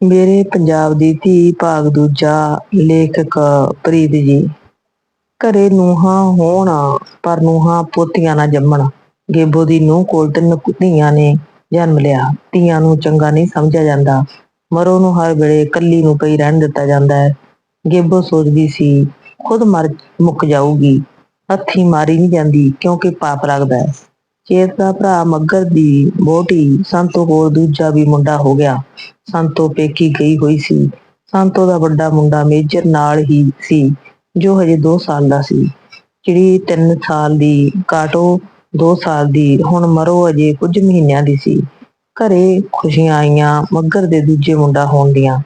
ਮੇਰੇ ਪੰਜਾਬ ਦੀ ਧੀ ਭਾਗ ਦੂਜਾ ਲੇਖਕ ਪ੍ਰੀਤ ਜੀ। ਘਰੇ ਨੂੰਹਾਂ ਹੋਣ, ਪਰ ਨੂੰਹਾਂ ਪੋਤੀਆਂ ਨਾ ਜੰਮਣ। ਗੇਬੋ ਦੀ ਨੂੰਹ ਕੋਲ ਤਿੰਨ ਧੀਆਂ ਨੇ, ਜਨਮ ਲਿਆ। ਧੀਆਂ ਨੂੰ ਚੰਗਾ ਨਹੀਂ ਸਮਝਿਆ ਜਾਂਦਾ। ਮਰੋ ਨੂੰ ਹਰ ਵੇਲੇ ਕੱਲੀ ਨੂੰ ਪਈ ਰਹਿਣ ਦਿੱਤਾ ਜਾਂਦਾ ਹੈ। ਗੇਬੋ ਸੋਚਦੀ ਸੀ, ਖੁਦ ਮਰ ਮੁੱਕ ਜਾਊਗੀ। ਹੱਥੀ ਮਾਰੀ ਨਹੀਂ ਜਾਂਦੀ, ਕਿਉਂਕਿ ਪਾਪ ਲੱਗਦਾ ਹੈ। ਕੇਸ ਦਾ ਭਰਾ ਮੱਗਰ ਦੀ ਬੋਟੀ ਸੰਤੋ ਕੋਲ ਦੂਜਾ ਵੀ ਮੁੰਡਾ ਹੋ ਗਿਆ। ਸੰਤੋ ਪੇਕੀ ਗਈ ਹੋਈ ਸੀ। ਸੰਤੋ ਦਾ ਵੱਡਾ ਮੁੰਡਾ ਮੇਜਰ ਨਾਲ ਹੀ ਸੀ, ਜੋ ਹਜੇ 2 ਸਾਲ ਦਾ ਸੀ। ਚਿੜੀ 3 ਸਾਲ ਦੀ, ਕਾਟੋ 2 ਸਾਲ ਦੀ, ਹੁਣ ਮਰੋ ਅਜੇ ਕੁਝ ਮਹੀਨਿਆਂ ਦੀ ਸੀ। ਘਰੇ ਖੁਸ਼ੀਆਂ ਆਈਆਂ, ਮੱਗਰ ਦੇ ਦੂਜੇ ਮੁੰਡਾ ਹੋਣ ਦੀਆਂ।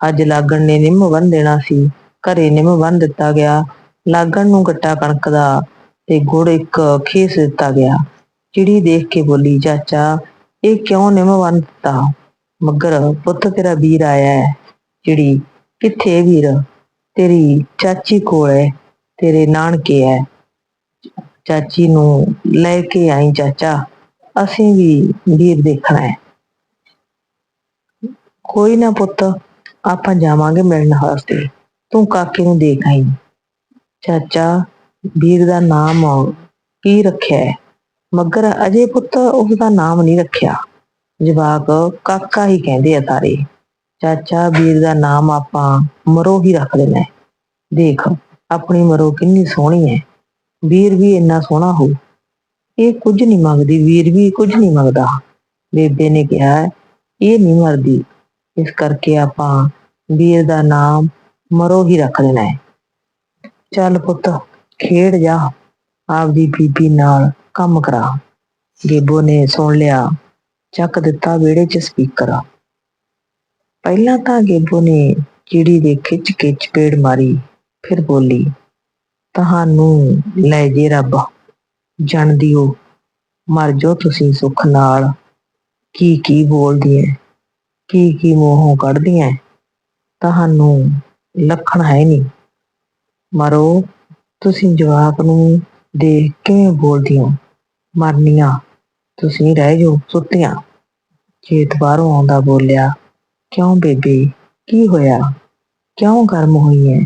ਅੱਜ ਲਾਗਣ ਨੇ ਨਿੰਮ ਬੰਨ ਦੇਣਾ ਸੀ। ਘਰੇ ਨਿੰਮ ਬੰਨ ਦਿੱਤਾ ਗਿਆ। ਲਾਗਣ ਨੂੰ ਗੱਟਾ ਕਣਕ ਦਾ ਤੇ ਗੁੜ ਇੱਕ ਖੇਸ ਦਿੱਤਾ ਗਿਆ। ਚਿੜੀ ਦੇਖ ਕੇ ਬੋਲੀ, ਚਾਚਾ, ਇਹ ਕਿਉਂ ਨਿੰਮ ਬੰਨ ਦਿੱਤਾ ਮੱਗਰ ਪੁੱਤ ਤੇਰਾ ਵੀਰ ਆਇਆ ਹੈ, ਚਿੜੀ। ਕਿੱਥੇ ਵੀਰ? ਤੇਰੀ ਚਾਚੀ ਕੋਲ ਹੈ, ਤੇਰੇ ਨਾਨਕੇ ਹੈ। ਚਾਚੀ ਨੂੰ ਲੈ ਕੇ ਆਈ, ਚਾਚਾ। ਅਸੀਂ ਵੀ ਵੀਰ ਦੇਖਣਾ ਹੈ। ਕੋਈ ਨਾ ਪੁੱਤ, ਆਪਾਂ ਜਾਵਾਂਗੇ ਮਿਲਣ ਵਾਸਤੇ। ਤੂੰ ਕਾਕੇ ਨੂੰ ਦੇਖ ਆਈ। ਚਾਚਾ, ਵੀਰ ਦਾ ਨਾਮ ਕੀ ਰੱਖਿਆ ਹੈ? ਮਗਰ ਅਜੇ ਪੁੱਤ ਉਸ ਦਾ ਨਾਮ ਨਹੀਂ ਰੱਖਿਆ। ਜਵਾਕ ਕਾਕਾ ਹੀ ਕਹਿੰਦੇ ਆ ਸਾਰੇ ਚਾਚਾ ਵੀਰ ਦਾ ਨਾਮ ਆਪਾਂ ਮਰੋ ਹੀ ਰੱਖ ਦੇਣਾ ਦੇਖ, ਆਪਣੀ ਮਰੋ ਕਿੰਨੀ ਸੋਹਣੀ ਹੈ। ਵੀਰ ਵੀ ਇੰਨਾ ਸੋਹਣਾ ਹੋ। ਇਹ ਕੁਝ ਨਹੀਂ ਮੰਗਦੀ, ਵੀਰ ਵੀ ਕੁਝ ਨਹੀਂ ਮੰਗਦਾ। ਬੇਬੇ ਨੇ ਕਿਹਾ, ਇਹ ਨਹੀਂ ਮਰਦੀ। ਇਸ ਕਰਕੇ ਆਪਾਂ ਵੀਰ ਦਾ ਨਾਮ ਮਰੋ ਹੀ ਰੱਖ ਦੇਣਾ ਹੈ। ਚੱਲ ਪੁੱਤ, ਖੇਡ ਜਾ। ਆਪਦੀ ਬੀਬੀ ਨਾਲ ਕੰਮ ਕਰਾ। ਗੇਬੋ ਨੇ ਸੁਣ ਲਿਆ, ਚੱਕ ਦਿੱਤਾ ਵਿਹੜੇ 'ਚ ਸਪੀਕਰ ਪਹਿਲਾਂ ਤਾਂ ਗੇਬੋ ਨੇ ਚਿੜੀ ਦੇ ਖਿੱਚ ਕੇ ਚਪੇੜ ਮਾਰੀ, ਫਿਰ ਬੋਲੀ, ਤੁਹਾਨੂੰ ਲੈ ਜੇ ਰੱਬ ਜਾਣਦੀ ਹੋ ਮਰ ਜਾਓ ਤੁਸੀਂ ਸੁੱਖ ਨਾਲ। ਕੀ ਕੀ ਬੋਲਦੀ ਐ ਕੀ ਕੀ ਮੂੰਹੋਂ ਕੱਢਦੀ ਐ ਤੁਹਾਨੂੰ ਲੱਖਣ ਹੈ ਨਹੀਂ। ਮਰੋ, ਤੁਸੀਂ ਜਵਾਕ ਨੂੰ ਦੇਖ ਕੇ ਬੋਲਦੀ ਹੋ ਮਰਨੀਆਂ। ਤੁਸੀਂ ਰਹਿ ਜਾਓ ਸੁੱਤੀਆਂ। ਚੇਤ ਬਾਹਰੋਂ ਆਉਂਦਾ ਬੋਲਿਆ, ਕਿਉਂ ਬੇਬੇ, ਕੀ ਹੋਇਆ? ਕਿਉਂ ਗਰਮ ਹੋਈ ਐ?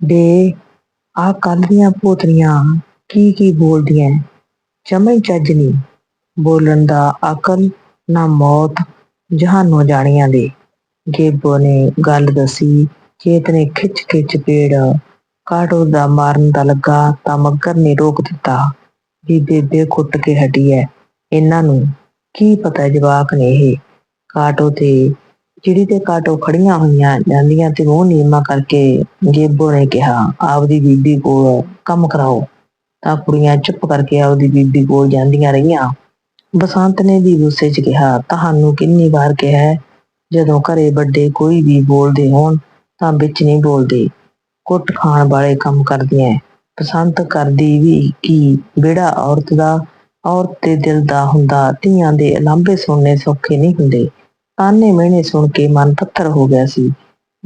ਬੇ ਆ ਕੱਲ ਦੀਆਂ ਪੋਤਰੀਆਂ ਕੀ ਕੀ ਬੋਲਦੀਆਂ ਜਮੇ ਚੱਜ ਨਹੀਂ ਬੋਲਣ ਦਾ ਅਕਲ ਨਾ ਮੌਤ, ਜਹਾਨੋਂ ਜਾਣੀਆਂ ਦੇ। ਗੇਬੋ ਨੇ ਗੱਲ ਦੱਸੀ ਚੇਤ ਨੇ ਖਿੱਚ ਕੇ ਚਪੇੜ ਕਾਟੋ ਦਾ ਮਾਰਨ ਦਾ ਲੱਗਾ ਤਾਂ ਮੱਗਰ ਨੇ ਰੋਕ ਦਿੱਤਾ। ਵੀ ਬੇਬੇ ਕੁੱਟ ਕੇ ਹਟੀ ਐ। ਇਹਨਾਂ ਨੂੰ ਕੀ ਪਤਾ ਜਵਾਕ ਨੇ ਇਹ। ਕਾਟੋ ਤੇ ਜਿਹੜੀ ਤੇ ਕਾਟੋ ਖੜੀਆਂ ਹੋਈਆਂ ਜਾਂਦੀਆਂ ਤੇ ਉਹ ਨੀਮਾ ਕਰਕੇ ਗੇਬੋ ਨੇ ਕਿਹਾ ਆਪਦੀ ਬੀਬੀ ਕੋਲ ਕੰਮ ਕਰਾਓ। ਤਾਂ ਕੁੜੀਆਂ ਚੁੱਪ ਕਰਕੇ ਆਪਦੀ ਬੀਬੀ ਕੋਲ ਜਾਂਦੀਆਂ ਰਹੀਆਂ। ਬਸੰਤ ਨੇ ਵੀ ਗੁੱਸੇ 'ਚ ਕਿਹਾ ਤੁਹਾਨੂੰ ਕਿੰਨੀ ਵਾਰ ਕਿਹਾ ਹੈ, ਜਦੋਂ ਘਰੇ ਵੱਡੇ ਕੋਈ ਵੀ ਬੋਲਦੇ ਹੋਣ ਤਾਂ ਵਿੱਚ ਨਹੀਂ ਬੋਲਦੇ। ਕੁੱਟ ਖਾਣ ਵਾਲੇ ਕੰਮ ਕਰਦੀਆਂ ਪਸੰਦ ਕਰਦੀ ਵੀ ਕੀ ਵਿਹੜਾ ਔਰਤ ਦਾ, ਔਰਤ ਦੇ ਦਿਲ ਦਾ ਹੁੰਦਾ, ਧੀਆਂ ਦੇ ਅਲਾਂਭੇ ਸੁਣਨੇ ਸੌਖੇ ਨਹੀਂ ਹੁੰਦੇ। ਤਾਨੇ ਮਿਹਣੇ ਸੁਣ ਕੇ ਮਨ ਪੱਥਰ ਹੋ ਗਿਆ ਸੀ।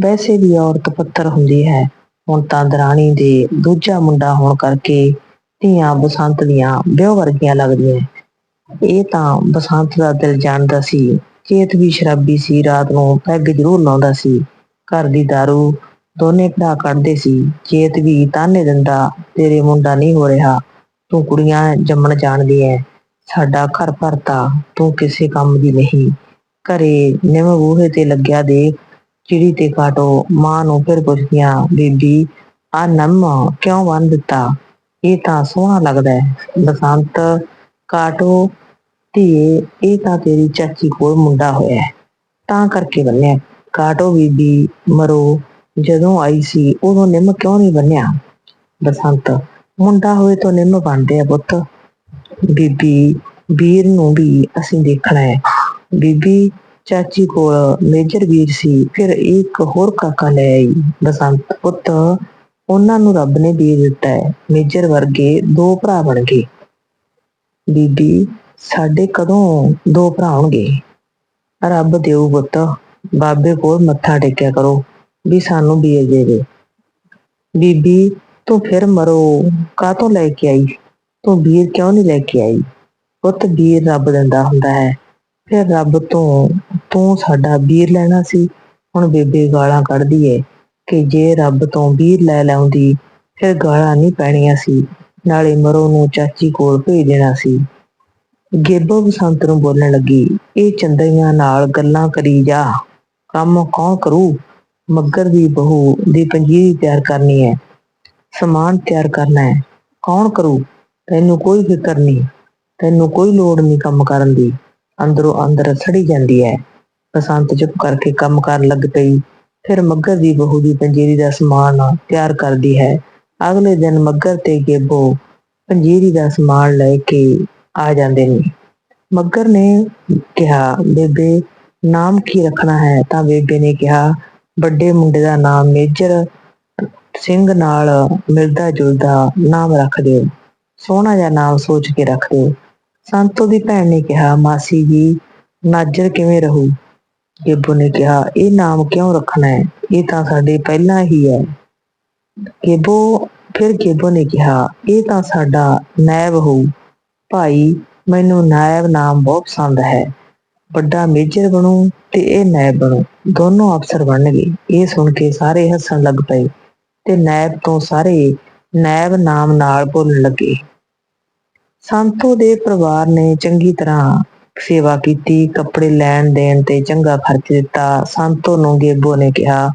ਵੈਸੇ ਵੀ ਔਰਤ ਪੱਥਰ ਹੁੰਦੀ ਹੈ। ਹੁਣ ਤਾਂ ਦਰਾਣੀ ਦੇ ਦੂਜਾ ਮੁੰਡਾ ਹੋਣ ਕਰਕੇ ਧੀਆਂ ਬਸੰਤ ਦੀਆਂ ਵਿਆਹ ਵਰਗੀਆਂ ਲੱਗਦੀਆਂ। ਇਹ ਤਾਂ ਬਸੰਤ ਦਾ ਦਿਲ ਜਾਣਦਾ ਸੀ। ਚੇਤ ਵੀ ਸ਼ਰਾਬੀ ਸੀ, ਰਾਤ ਨੂੰ ਪੈਗ ਜ਼ਰੂਰ ਲਾਉਂਦਾ ਸੀ। ਘਰ ਦੀ ਦਾਰੂ ਦੋਨੇ ਭਰਾ ਕੱਢਦੇ ਸੀ। ਚੇਤ ਵੀ ਤਾਨੇ ਦਿੰਦਾ, ਤੇਰੇ ਮੁੰਡਾ ਨਹੀਂ ਹੋ ਰਿਹਾ। ਤੂੰ ਕੁੜੀਆਂ ਜੰਮਣ ਜਾਣਦੀ ਐ। ਸਾਡਾ ਘਰ ਭਰਤਾ, ਤੂੰ ਕਿਸੇ ਕੰਮ ਦੀ ਨਹੀਂ। ਘਰੇ ਨਿੰਮ ਬੂਹੇ ਤੇ ਲੱਗਿਆ ਦੇਖ, ਚਿੜੀ ਤੇ ਕਾਟੋ, ਮਾਂ ਨੂੰ ਫਿਰ ਪੁੱਛਦੀਆਂ, ਬੀਬੀ, ਆ ਨਮ ਕਿਉਂ ਬੰਨ ਦਿੱਤਾ? ਇਹ ਤਾਂ ਸੋਹਣਾ ਲੱਗਦਾ ਹੈ ਬਸੰਤ, ਕਾਟੋ ਧੀਏ ਇਹ ਤਾਂ ਤੇਰੀ ਚਾਚੀ ਕੋਲ ਮੁੰਡਾ ਹੋਇਆ ਤਾਂ ਕਰਕੇ ਬੰਨਿਆ ਕਾਟੋ ਬੀਬੀ ਮਰੋ ਜਦੋਂ ਆਈ ਸੀ, ਉਦੋਂ ਨਿੰਮ ਕਿਉਂ ਨਹੀਂ ਬੰਨਿਆ? ਬਸੰਤ, ਮੁੰਡਾ ਹੋਏ ਤਾਂ ਨਿੰਮ ਬਣਦੇ ਆ ਪੁੱਤ। ਬੀਬੀ, ਵੀਰ ਨੂੰ ਵੀ ਅਸੀਂ ਦੇਖਣਾ ਹੈ। ਬੀਬੀ ਚਾਚੀ ਕੋਲ ਮੇਜਰ ਵੀਰ ਸੀ, ਫਿਰ ਇੱਕ ਹੋਰ ਕਾਕਾ ਲੈ ਆਈ। ਬਸੰਤ, ਪੁੱਤ, ਉਹਨਾਂ ਨੂੰ ਰੱਬ ਨੇ ਵੀਰ ਦਿੱਤਾ ਹੈ। ਮੇਜਰ ਵਰਗੇ ਦੋ ਭਰਾ ਬਣ ਗਏ। ਬੀਬੀ, ਸਾਡੇ ਕਦੋਂ ਦੋ ਭਰਾ ਹੋਣਗੇ? ਰੱਬ ਦੇਊ ਪੁੱਤ, ਬਾਬੇ ਕੋਲ ਮੱਥਾ ਟੇਕਿਆ ਕਰੋ। ਵੀ ਸਾਨੂੰ ਬੀਰ ਦੇਵੇ। ਬੀਬੀ, ਤੂੰ ਫਿਰ ਮਰੋ। ਕਾਹਤੋਂ ਲੈ ਕੇ ਆਈ? ਤੂੰ ਬੀਰ ਕਿਉਂ ਨਹੀਂ ਲੈ ਕੇ ਆਈ? ਪੁੱਤ ਬੀਰ ਰੱਬ ਦਿੰਦਾ ਹੁੰਦਾ ਹੈ। ਫਿਰ ਰੱਬ ਤੋਂ, ਤੂੰ ਸਾਡਾ ਬੀਰ ਲੈਣਾ ਸੀ। ਹੁਣ ਬੇਬੇ ਗਾਲਾਂ ਕੱਢਦੀ ਏ ਕਿ ਜੇ ਰੱਬ ਤੋਂ ਬੀਰ ਲੈ ਲਾਉਂਦੀ, ਫਿਰ ਗਾਲਾਂ ਨਹੀਂ ਪੈਣੀਆਂ ਸੀ। ਨਾਲੇ ਮਰੋ ਨੂੰ ਚਾਚੀ ਕੋਲ ਭੇਜ ਦੇਣਾ ਸੀ। ਗੇਬੋ ਬਸੰਤ ਨੂੰ ਬੋਲਣ ਲੱਗੀ, ਇਹ ਚੰਦਰੀਆਂ ਨਾਲ ਗੱਲਾਂ ਕਰੀ ਜਾ। ਕੰਮ ਕੌਣ ਕਰੂ? ਮੱਗਰ ਦੀ ਬਹੂ ਦੀ ਪੰਜੀਰੀ ਤਿਆਰ ਕਰਨੀ ਹੈ। ਸਮਾਨ ਤਿਆਰ ਕਰਨਾ ਹੈ। ਕੌਣ ਕਰੂ? ਤੈਨੂੰ ਕੋਈ ਫਿਕਰ ਨਹੀਂ। ਤੈਨੂੰ ਕੋਈ ਲੋੜ ਨਹੀਂ ਕੰਮ ਕਰਨ ਦੀ। ਅੰਦਰੋਂ ਅੰਦਰ ਸੜੀ ਜਾਂਦੀ ਹੈ। ਬਸੰਤ ਚੁੱਪ ਕਰਕੇ ਕੰਮ ਕਰਨ ਲੱਗ ਪਈ। ਫਿਰ ਮੱਗਰ ਦੀ ਬਹੂ ਦੀ ਪੰਜੀਰੀ ਦਾ ਸਮਾਨ ਤਿਆਰ ਕਰਦੀ ਹੈ। ਅਗਲੇ ਦਿਨ ਮੱਗਰ ਤੇ ਗੇਬੋ ਪੰਜੀਰੀ ਦਾ ਸਮਾਨ ਲੈ ਕੇ ਆ ਜਾਂਦੇ ਨੇ। ਮੱਗਰ ਨੇ ਕਿਹਾ, ਬੇਬੇ, ਨਾਮ ਕੀ ਰੱਖਣਾ ਹੈ? ਤਾਂ ਬੇਬੇ ਨੇ ਕਿਹਾ ਵੱਡੇ ਮੁੰਡੇ ਦਾ ਨਾਮ ਮੇਜਰ ਸਿੰਘ ਨਾਲ ਮਿਲਦਾ ਜੁਲਦਾ ਨਾਮ ਰੱਖ ਦਿਓ। ਸੋਹਣਾ ਜਿਹਾ ਨਾਮ ਸੋਚ ਕੇ ਰੱਖ ਦਿਓ। ਸੰਤੋ ਦੀ ਭੈਣ ਨੇ ਕਿਹਾ, ਮਾਸੀ ਜੀ, ਨਾਜਰ ਕਿਵੇਂ ਰਹੂ? ਗੇਬੋ ਨੇ ਕਿਹਾ, ਇਹ ਨਾਮ ਕਿਉਂ ਰੱਖਣਾ ਹੈ? ਇਹ ਤਾਂ ਸਾਡੇ ਪਹਿਲਾਂ ਹੀ ਹੈ। ਗੇਬੋ ਫਿਰ ਗੇਬੋ ਨੇ ਕਿਹਾ, ਇਹ ਤਾਂ ਸਾਡਾ ਨਾਇਬ ਹੋਊ। ਭਾਈ, ਮੈਨੂੰ ਨਾਇਬ ਨਾਮ ਬਹੁਤ ਪਸੰਦ ਹੈ। ਵੱਡਾ ਮੇਜਰ ਬਣੂ ਤੇ ਇਹ ਨਾਇਬ ਬਣੂ। ਦੋਨੋਂ ਅਫਸਰ ਬਣਨਗੇ ਇਹ ਸੁਣ ਕੇ ਸਾਰੇ ਹੱਸਣ ਲੱਗ ਪਏ ਤੇ ਨਾਇਬ ਤੋਂ ਸਾਰੇ ਨਾਇਬ ਨਾਮ ਨਾਲ ਬੋਲਣ ਲੱਗੇ। ਸੰਤੋ ਦੇ ਪਰਿਵਾਰ ਨੇ ਚੰਗੀ ਤਰ੍ਹਾਂ ਸੇਵਾ ਕੀਤੀ, ਕੱਪੜੇ ਲੈਣ ਦੇਣ ਤੇ ਚੰਗਾ ਖਰਚ ਦਿੱਤਾ। ਸੰਤੋ ਨੂੰ ਗੇਬੋ ਨੇ ਕਿਹਾ,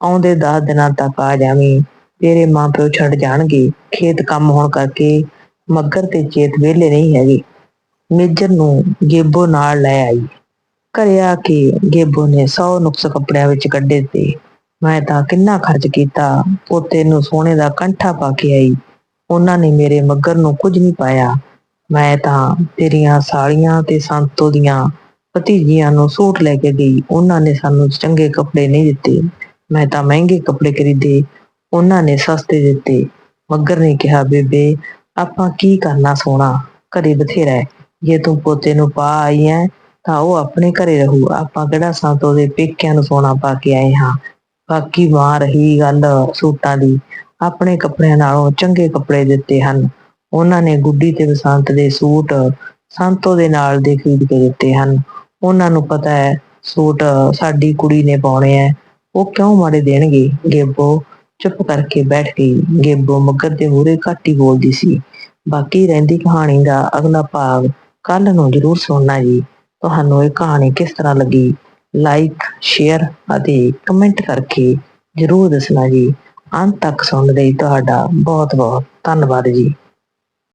ਆਉਂਦੇ 10 ਦਿਨਾਂ ਤੱਕ ਆ ਜਾਵੀਂ। ਤੇਰੇ ਮਾਂ ਪਿਓ ਛੱਡ ਜਾਣਗੇ। ਖੇਤ ਕੰਮ ਹੋਣ ਕਰਕੇ ਮੱਗਰ ਤੇ ਚੇਤ ਵਿਹਲੇ ਨਹੀਂ ਹੈਗੇ। ਮੇਜਰ ਨੂੰ ਗੇਬੋ ਨਾਲ ਲੈ ਆਈ। ਘਰੇ ਆ ਕੇ ਗੇਬੋ ਨੇ 100 ਨੁਕਸ ਕੱਪੜਿਆਂ ਵਿੱਚ ਕੱਢੇ ਤੇ ਮੈਂ ਤਾਂ ਕਿੰਨਾ ਖਰਚ ਕੀਤਾ, ਪੋਤੇ ਨੂੰ ਸੋਨੇ ਦਾ ਕੰਠਾ ਪਾ ਕੇ ਆਈ। ਉਹਨਾਂ ਨੇ ਮੇਰੇ ਮੱਗਰ ਨੂੰ ਕੁਝ ਨਹੀਂ ਪਾਇਆ। ਮੈਂ ਤਾਂ ਤੇਰੀਆਂ ਸਾਲੀਆਂ ਤੇ ਸੰਤੋ ਦੀਆਂ ਭਤੀਜੀਆਂ ਨੂੰ ਸੂਟ ਲੈ ਕੇ ਗਈ। ਉਹਨਾਂ ਨੇ ਸਾਨੂੰ ਚੰਗੇ ਕੱਪੜੇ ਨਹੀਂ ਦਿੱਤੇ। ਮੈਂ ਤਾਂ ਮਹਿੰਗੇ ਕੱਪੜੇ ਖਰੀਦੇ। ਉਹਨਾਂ ਨੇ ਸਸਤੇ ਦਿੱਤੇ। ਮੱਗਰ ਨੇ ਕਿਹਾ, ਬੇਬੇ, ਆਪਾਂ ਕੀ ਕਰਨਾ ਸੋਨਾ? ਘਰੇ ਬਥੇਰਾ ਹੈ। ਜੇ ਤੂੰ ਪੋਤੇ ਨੂੰ ਪਾ ਆਈ ਐ ਤਾਂ ਉਹ ਆਪਣੇ ਘਰੇ ਰਹੂ। ਆਪਾਂ ਕਿਹੜਾ ਸੰਤੋ ਦੇ ਪੇਕਿਆਂ ਨੂੰ ਸੋਨਾ ਪਾ ਕੇ ਆਏ ਹਾਂ। ਬਾਕੀ ਮਾਂ ਰਹੀ ਗੱਲ ਸੂਟਾਂ ਦੀ। ਆਪਣੇ ਕੱਪੜਿਆਂ ਨਾਲੋਂ ਚੰਗੇ ਕੱਪੜੇ ਦਿੱਤੇ ਹਨ। ਉਹਨਾਂ ਨੇ ਗੁੱਡੀ ਤੇ ਬਸੰਤ ਦੇ ਸੂਟ ਸੰਤੋ ਦੇ ਨਾਲ ਦੇ ਖਰੀਦ ਕੇ ਦਿੱਤੇ ਹਨ। ਉਹਨਾਂ ਨੂੰ ਪਤਾ ਹੈ, ਸੂਟ ਸਾਡੀ ਕੁੜੀ ਨੇ ਪਾਉਣੇ ਐ ਉਹ ਕਿਉਂ ਮਾੜੇ ਦੇਣਗੇ? ਗੇਬੋ ਚੁੱਪ ਕਰਕੇ ਬੈਠ ਗਈ। ਗੇਬੋ ਮੱਗਰ ਦੇ ਮੂਹਰੇ ਘੱਟ ਹੀ ਬੋਲਦੀ ਸੀ। ਬਾਕੀ ਰਹਿੰਦੀ ਕਹਾਣੀ ਦਾ ਅਗਲਾ ਭਾਗ ਕੱਲ ਨੂੰ ਜ਼ਰੂਰ ਸੁਣਨਾ ਜੀ। ਤੁਹਾਨੂੰ ਇਹ ਕਹਾਣੀ ਕਿਸ ਤਰ੍ਹਾਂ ਲੱਗੀ? ਲਾਈਕ ਸ਼ੇਅਰ ਅਤੇ ਕਮੈਂਟ ਕਰਕੇ ਜ਼ਰੂਰ ਦੱਸਣਾ ਜੀ। ਅੰਤ ਤੱਕ ਸੁਣਨ ਲਈ ਤੁਹਾਡਾ ਬਹੁਤ ਬਹੁਤ ਧੰਨਵਾਦ ਜੀ।